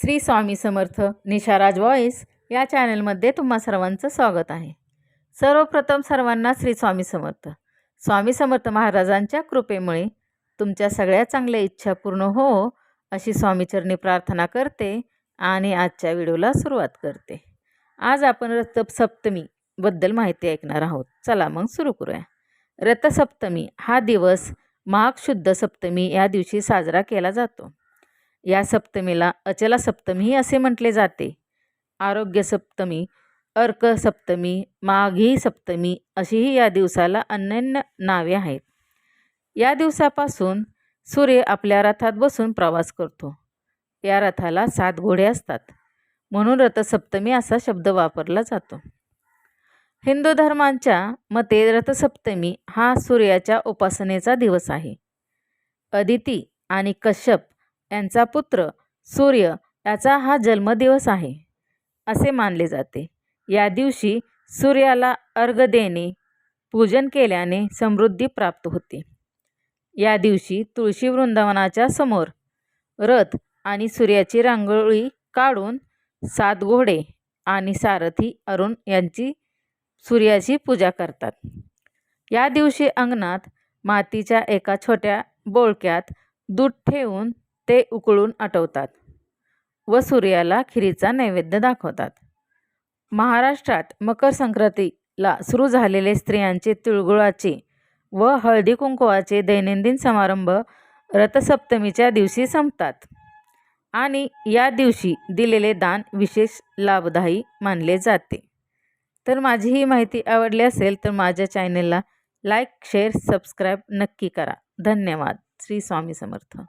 Shri Swami Samarth निशाराज voice या चॅनलमध्ये तुम्हा सर्वांचं स्वागत आहे. सर्वप्रथम सर्वांना श्री स्वामी समर्थ. स्वामी समर्थ महाराजांच्या कृपेमुळे तुमच्या सगळ्या चांगल्या इच्छा पूर्ण हो अशी स्वामीचरणी प्रार्थना करते आणि आजच्या व्हिडिओला सुरुवात करते. आज आपण रथसप्तमीबद्दल माहिती ऐकणार आहोत. चला मग सुरू करूया. रथसप्तमी हा दिवस माघ शुद्ध सप्तमी या दिवशी साजरा केला जातो. या सप्तमीला अचला सप्तमी असे म्हटले जाते. आरोग्य सप्तमी अर्क सप्तमी माघी सप्तमी अशीही या दिवसाला अनन्य नावे आहेत. या दिवसापासून सूर्य आपल्या रथात बसून प्रवास करतो. या रथाला सात घोडे असतात. म्हणून रथसप्तमी असा शब्द वापरला जातो. हिंदू धर्मांच्या मते रथसप्तमी हा सूर्याच्या उपासनेचा दिवस आहे. अदिती आणि कश्यप यांचा पुत्र सूर्य याचा हा जन्मदिवस आहे असे मानले जाते. या दिवशी सूर्याला अर्घ देणे पूजन केल्याने समृद्धी प्राप्त होते. या दिवशी तुळशी वृंदावनाच्या समोर रथ आणि सूर्याची रांगोळी काढून सात घोडे आणि सारथी अरुण यांची सूर्याची पूजा करतात. या दिवशी अंगणात मातीच्या एका छोट्या बोळक्यात दूध ठेवून ते उकळून आटवतात व सूर्याला खिरीचा नैवेद्य दाखवतात. महाराष्ट्रात मकर संक्रांतीला सुरू झालेले स्त्रियांचे तिळगुळाचे व हळदी कुंकवाचे दैनंदिन समारंभ रथसप्तमीच्या दिवशी संपतात आणि या दिवशी दिलेले दान विशेष लाभदायी मानले जाते. तर माझी ही माहिती आवडली असेल तर माझ्या चॅनलला लाईक शेअर सबस्क्राईब नक्की करा. धन्यवाद. श्री स्वामी समर्थ.